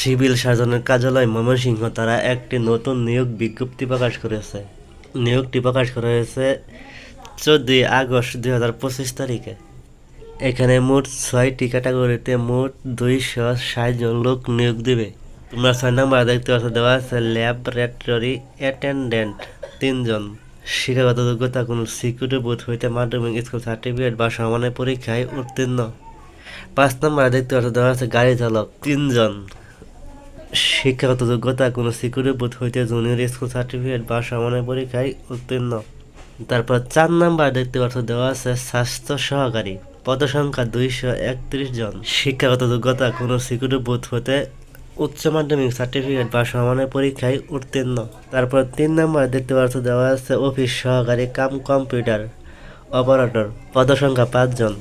Civil সার্জনের কার্যালয় ময়মনসিংহ, তারা একটি নতুন নিয়োগ বিজ্ঞপ্তি প্রকাশ করেছে। নিয়োগটি প্রকাশ করা হয়েছে চোদ্দই আগস্ট দুই হাজার পঁচিশ তারিখে। এখানে মোট ছয়টি ক্যাটাগরিতে মোট দুইশো ষাট জন লোক নিয়োগ দিবে। তোমরা ছয় নম্বর দেখতে পাচ্ছ, দেওয়া আছে ল্যাবরেটরি, অ্যাটেন্ডেন্ট তিনজন। শিক্ষাগত যোগ্যতা কোনো সিকিউরিটি বুথ হইতে মাধ্যমিক স্কুল সার্টিফিকেট বা সমানের পরীক্ষায় উত্তীর্ণ। পাঁচ নম্বরে দেখতে পাচ্ছ, দেওয়া আছে গাড়ি চালক তিনজন। শিক্ষাগত যোগ্যতা কোনো সিকিউরিটি বুথ হইতে জুনিয়র স্কুল সার্টিফিকেট বা সমানের পরীক্ষায় উত্তীর্ণ। তারপর চার নাম্বার দেখতে পাচ্ছ, দেওয়া আছে স্বাস্থ্য সহকারী, পদসংখ্যা দুইশো একত্রিশ জন। শিক্ষাগত যোগ্যতা কোনো সিকিউরিটি বুথ হতে উচ্চ মাধ্যমিক সার্টিফিকেট বা সমানের পরীক্ষায় উত্তীর্ণ। তারপর তিন নম্বরে দেখতে পাচ্ছ, দেওয়া আছে অফিস সহকারী কাম কম্পিউটার অপারেটর পদসংখ্যা পাঁচজন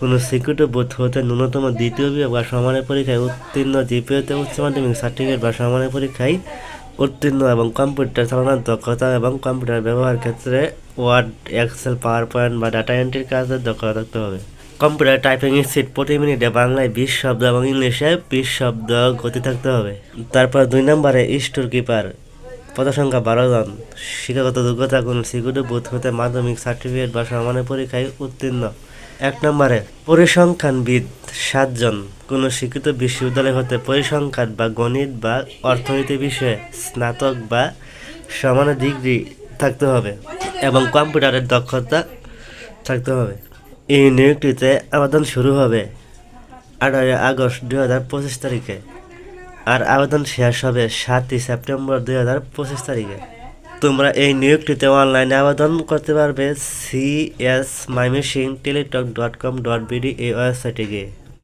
কোনো সিকিউরিটি বুথ হতে ন্যূনতম দ্বিতীয় বিভাগ বা সমানের পরীক্ষায় উত্তীর্ণ জিপিওতে উচ্চ মাধ্যমিক সার্টিফিকেট বা সমানের পরীক্ষায় উত্তীর্ণ এবং কম্পিউটার চালানোর দক্ষতা এবং কম্পিউটার ব্যবহার ক্ষেত্রে ওয়ার্ড এক্সেল পাওয়ার পয়েন্ট বা ডাটা এন্ট্রির কাজে দক্ষতা থাকতে হবে। কম্পিউটার টাইপিং স্পিড প্রতি মিনিটে বাংলায় বিশ শব্দ এবং ইংলিশে বিশ শব্দ গতি থাকতে হবে। তারপর দুই নম্বরে স্টোর কিপার, পদসংখ্যা বারো জন, শিক্ষাগত যোগ্যতা কোন সিকিউরিটি বুথ হতে মাধ্যমিক সার্টিফিকেট বা সমানের পরীক্ষায় উত্তীর্ণ। এক নম্বরে, পরিসংখ্যানবিদ সাতজন কোনো শিক্ষিত বিশ্ববিদ্যালয় হতে পরিসংখ্যান বা গণিত বা অর্থনীতি বিষয়ে স্নাতক বা সমান ডিগ্রি থাকতে হবে এবং কম্পিউটারের দক্ষতা থাকতে হবে। এই নিয়োগটিতে আবেদন শুরু হবে আঠারোই আগস্ট দুই হাজার পঁচিশ তারিখে আর আবেদন শেষ হবে সাতই সেপ্টেম্বর দুই হাজার পঁচিশ তারিখে। তোমরা এই নিয়োগটিতে অনলাইনে আবেদন করতে পারবে C S Mymensingh Teletalk dot com dot BD এই ওয়েবসাইটে গিয়ে।